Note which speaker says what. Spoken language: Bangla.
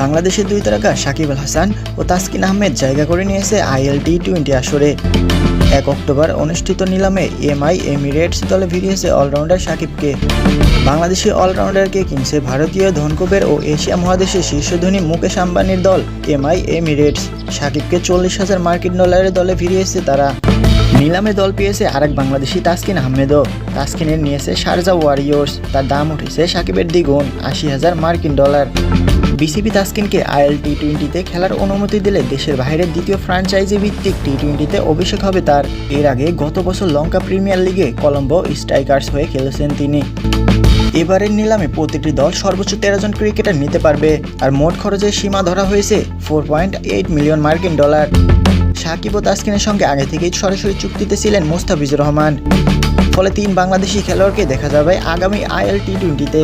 Speaker 1: বাংলাদেশের দুই তারকা সাকিব আল হাসান ও তাসকিন আহমেদ জায়গা করে নিয়েছে আইএল টি টোয়েন্টি আসরে। এক অক্টোবর অনুষ্ঠিত নিলামে এমআই এমিরেটস দলে ফিরিয়েছে অলরাউন্ডার সাকিবকে। বাংলাদেশি অলরাউন্ডারকে কিনছে ভারতীয় ধনকুবের ও এশিয়া মহাদেশের শীর্ষধনী মুকেশ আম্বানির দল এমআই এমিরেটস। সাকিবকে চল্লিশ হাজার মার্কিন ডলারের দলে ফিরিয়েছে তারা। নিলামে দল পেয়েছে আরেক বাংলাদেশি তাসকিন আহমেদও। তাসকিনের নিয়েছে শারজা ওয়ারিয়র্স। তার দাম উঠেছে সাকিবের দ্বিগুণ, আশি হাজার মার্কিন ডলার। বিসিবি তাসকিনকে আইএল টি টোয়েন্টিতে খেলার অনুমতি দিলে দেশের বাইরের দ্বিতীয় ফ্র্যাঞ্চাইজি ভিত্তিক টি টোয়েন্টিতে অভিষেক হবে তার। এর আগে গত বছর লঙ্কা প্রিমিয়ার লিগে কলম্বো স্ট্রাইকার্স হয়ে খেলেছেন তিনি। এবারের নিলামে প্রতিটি দল সর্বোচ্চ তেরো জন ক্রিকেটার নিতে পারবে, আর মোট খরচের সীমা ধরা হয়েছে ফোর পয়েন্ট এইট মিলিয়ন মার্কিন ডলার। সাকিব ও তাসকিনের সঙ্গে আগে থেকেই সরাসরি চুক্তিতে ছিলেন মোস্তাফিজুর রহমান। ফলে তিন বাংলাদেশি খেলোয়াড়কে দেখা যাবে আগামী আইএল টি টোয়েন্টিতে।